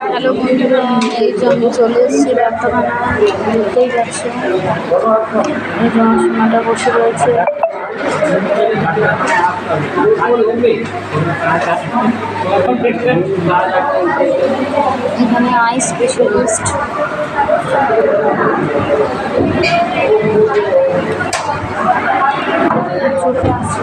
Hello বন্ধুরা এই যে আমি চলে এসেছি ডাক্তারখানা দেখতেই পাচ্ছি এই যে বসে রয়েছে। এখানে আই স্পেশালিস্ট। চোখে হয়েছে